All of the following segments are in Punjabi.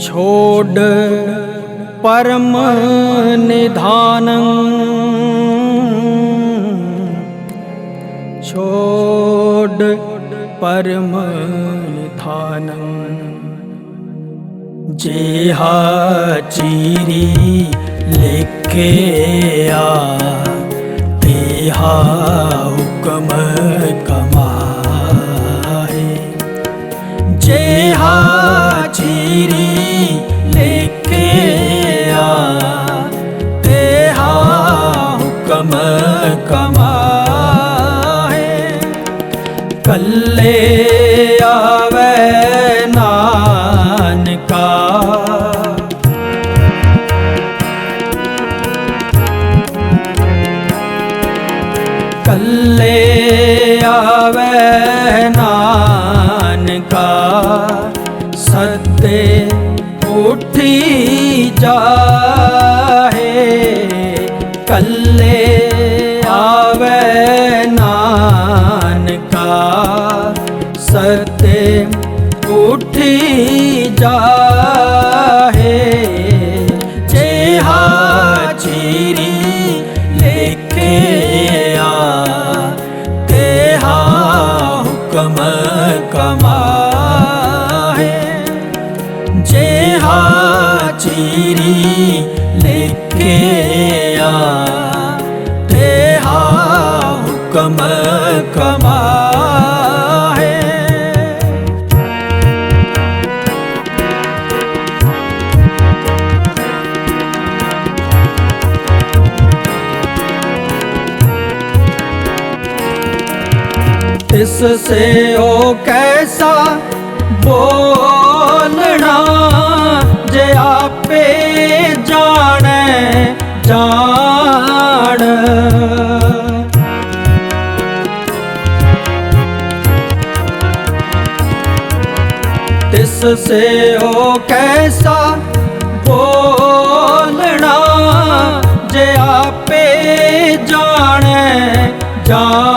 ਛੋੜ ਪਰਮ ਨਿਧਾਨੰ। ਛੋੜ ਪਰਮ ਨਿਧਾਨੰ। ਜਿਹਾ ਚੀਰੀ ਲਿਖਿਆ, ਤੇਹਾ ਹੁਕਮ ਕਮਾਏ। ਜਿਹਾ ਚੀਰੀ ਲਿਖਿਆ ਕਮਾਏ ਕੱਲੇ ਹੁਕਮ ਕਮਾਏ ਜਿਹਾ ਚੀਰੀ ਲਿਖਿਆ ਤੇਹਾ ਹੁਕਮ ਕਮਾ तिस से ओ कैसा बोलना जे आपे जाने जान तिस से ओ कैसा बोलना जे आपे जाने ਜਾਣ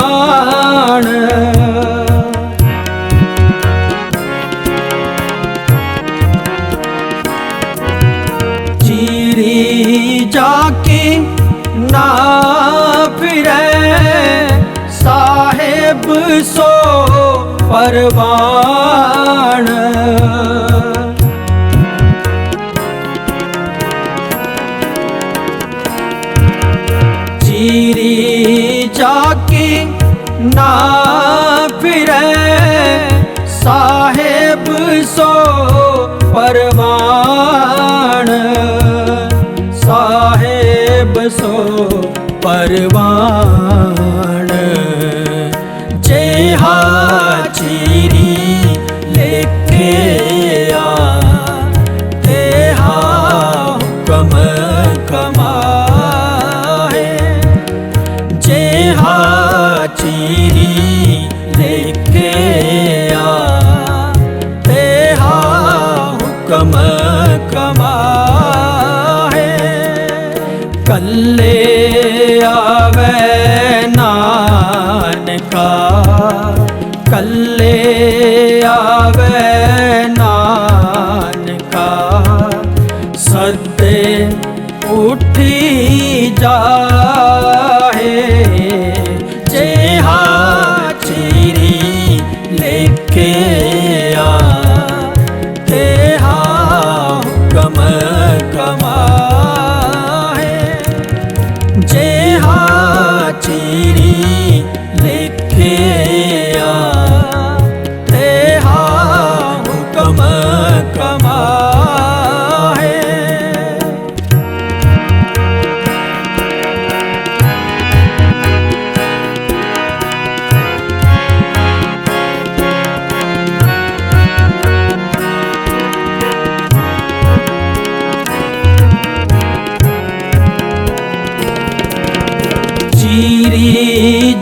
ਸਾਹਿਬ ਸੋ ਪਰਵਾਨ ਚੀਰੀ ਜਾ ਨਾ ਫਿਰੇ ਸਾਹਿਬ ਸੋ ਪਰਵਾਨ ਸਾਹਿਬ ਸੋ ਪਰਵਾਨ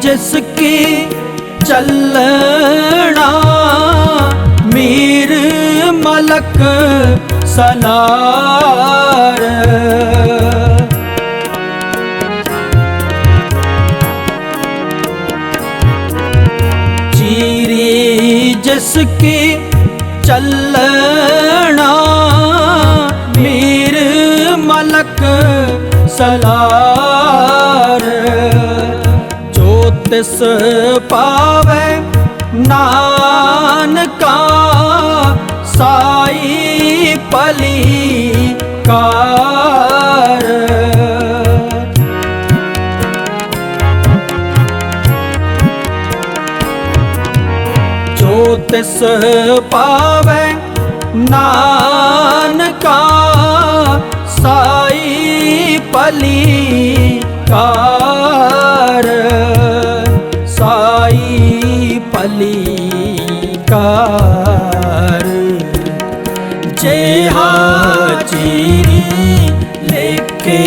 ਜਿਸ ਕੀ ਚੱਲਣਾ ਮੀਰ ਮਲਕ ਸਲਾਰ ਚੀਰੀ ਜਿਸ ਕੀ ਚੱਲਣਾ ਮੀਰ ਮਲਕ ਸਲਾਰ ਤਿਸ ਪਾਵੇ ਨਾਨਕਾ ਸਾਈ ਪਲੀ ਕਾਰ। ਜੋ ਤਿਸ ਪਾਵੇ ਨਾਨਕਾ ਸਾਈ ਪਲੀ कार साई पली चीरी लेके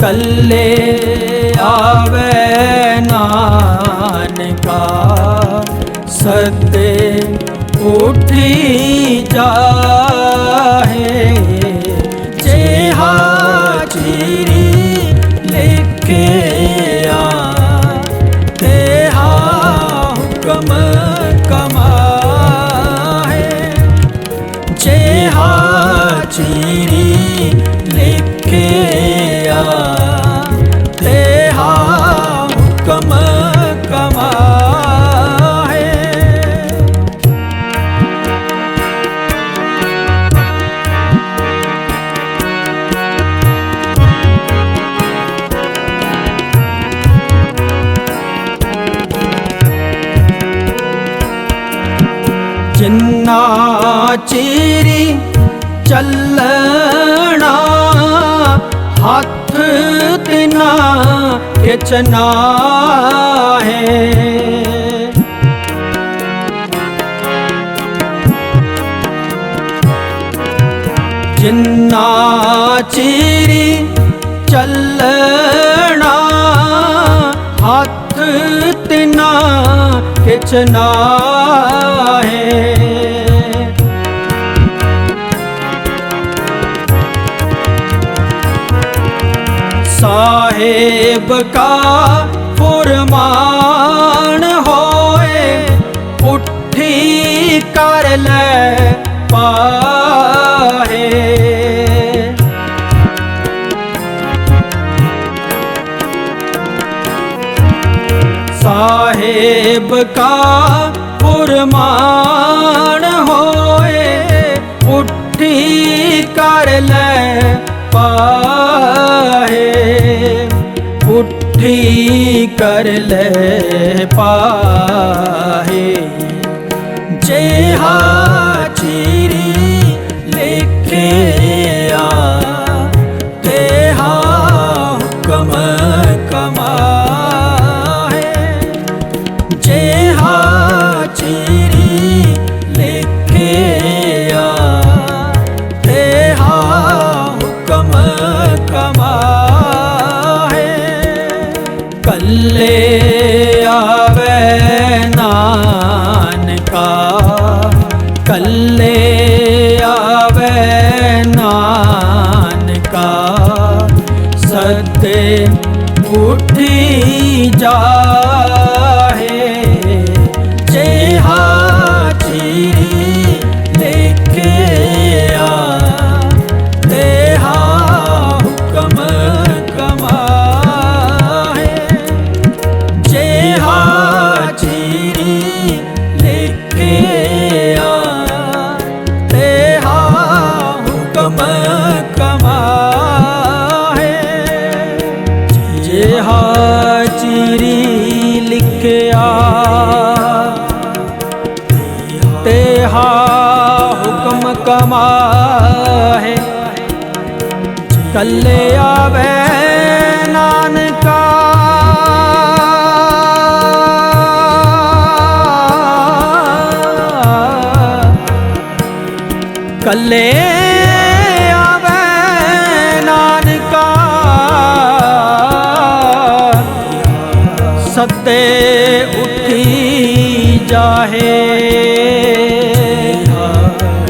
ਕੱਲੇ ਆਵੇ ਨਾਨਕਾ ਸਤੇ ਉਠੀ ਜਾ ਚਿਰੀ ਚੱਲਣਾ ਹੱਥ ਤਿਨਾ ਕਿਚਨਾ ਹੈ। ਜਿੰਨਾ ਚਿਰੀ ਚੱਲਣਾ ਹੱਥ ਤਿਨਾ ਕਿਚਨਾ ਹੈ। ਸਾਹਿਬ ਕਾ ਫੁਰਮਾਨ ਹੋਏ ਉੱਠੀ ਕਰ ਲੈ ਪਾਹੇ। ਸਾਹਿਬ ਕਾ ਫੁਰਮਾਨ ਹੋਏ ਉੱਠੀ ਕਰ ਲੈ ਪਾਹੇ। ਉਠੀ ਕਰ ਲੈ ਪਾਹੇ। ਜੇ ਹਾਜਰੀ ਲਿਖੇ ਉਠੀ ਪੱਲੇ ਆਵੇ ਨਾਨਕਾ। ਸੱਤੇ ਉੱਠੀ ਜਾਹੇ।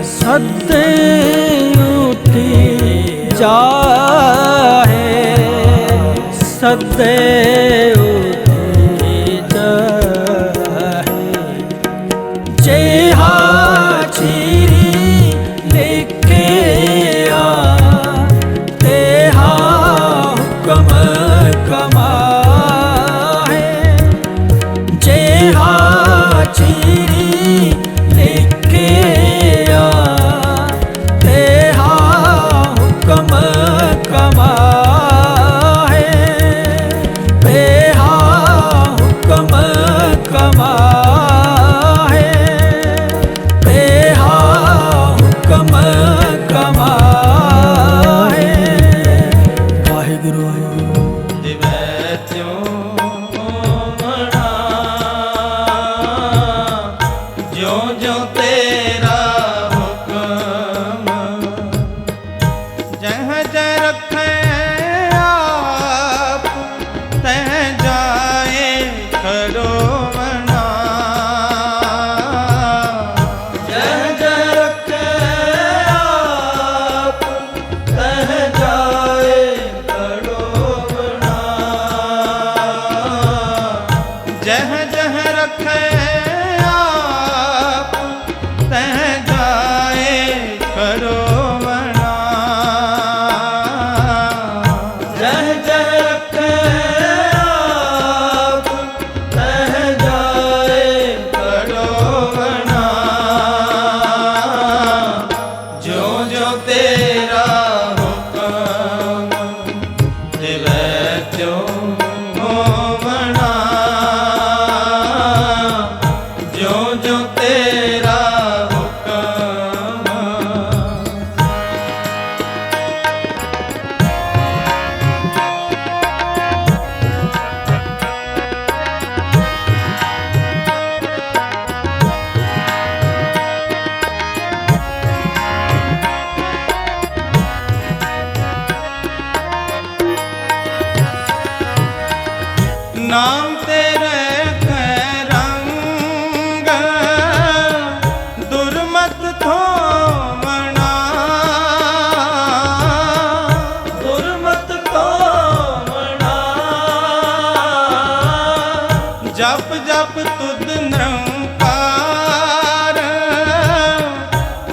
ਸੱਤੇ ਉੱਠੀ ਜਾਹੇ। ਸੱਤੇ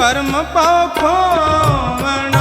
ਪਰਮ ਪਉ ਖੋਵਣਾ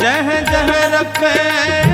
ਜਹ ਜਹ ਰੱਖੇ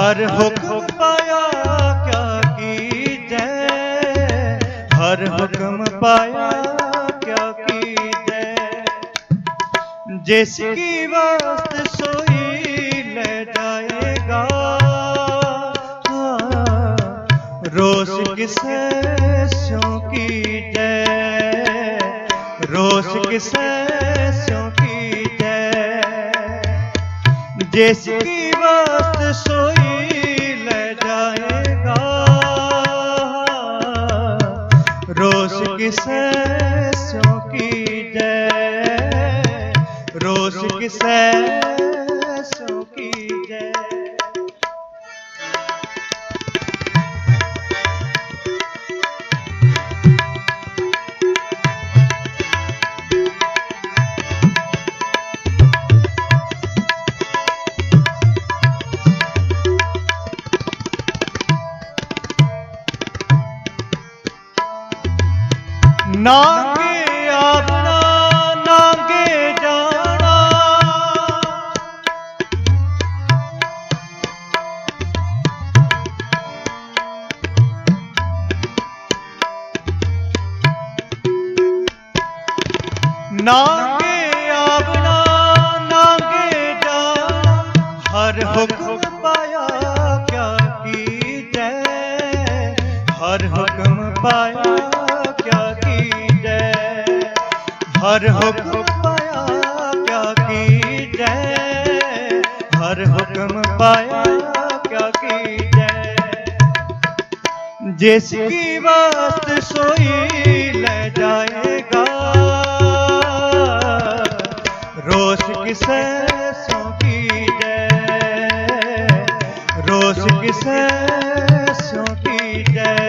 हर हुक्म पाया क्या की जय हर हुक्म पाया क्या की जय जिसकी वास्त सोई ले जाएगा। हाँ, रोश किसे की जय रोश किसे की जय जिसकी ਰੋਸ ਕਿਸੈ ਸਿਉ ਕੀਜੈ। ਰੋਸ ਕਿਸੈ हर हुक्म पाया, क्या की जय हर हुक्म पाया, क्या की जय जिसकी बात सोई ले जाएगा रोश किस सो की जय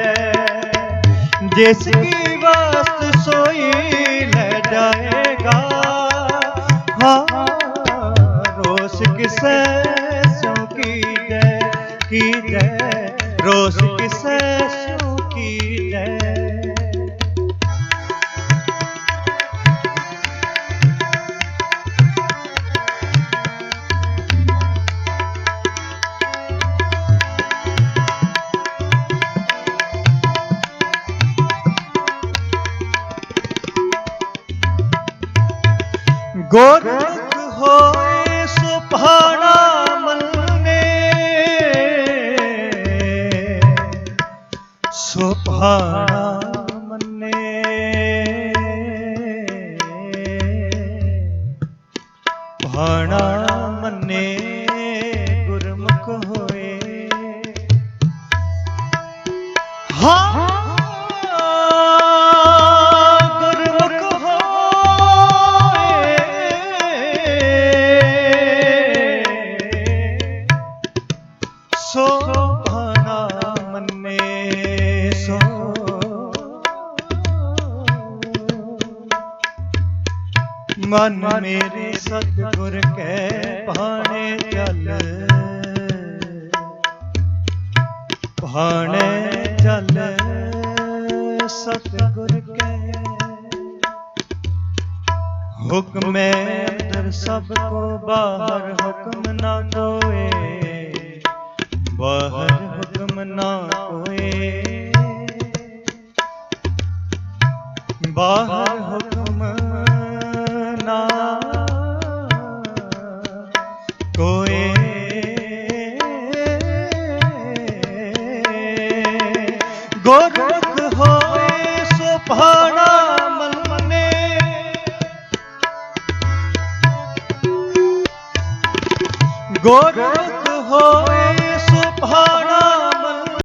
जिसकी ਰੋਸ ਕਿਸੈ ਸੋ ਕੀਜੈ ਕੀਜੈ ਰੋਸ ਕਿਸੈ ਸੋ ಹಣ ਸਤਿਗੁਰ ਕੈ। ਹੁਕਮੇ ਅੰਦਰ ਸਭ ਕੋ, ਬਾਹਰ ਹੁਕਮ ਨਾ ਕੋਏ ਬਾਹਰ ਹੁਕਮ ਨਾ ਕੋਏ ਬਾਹਰ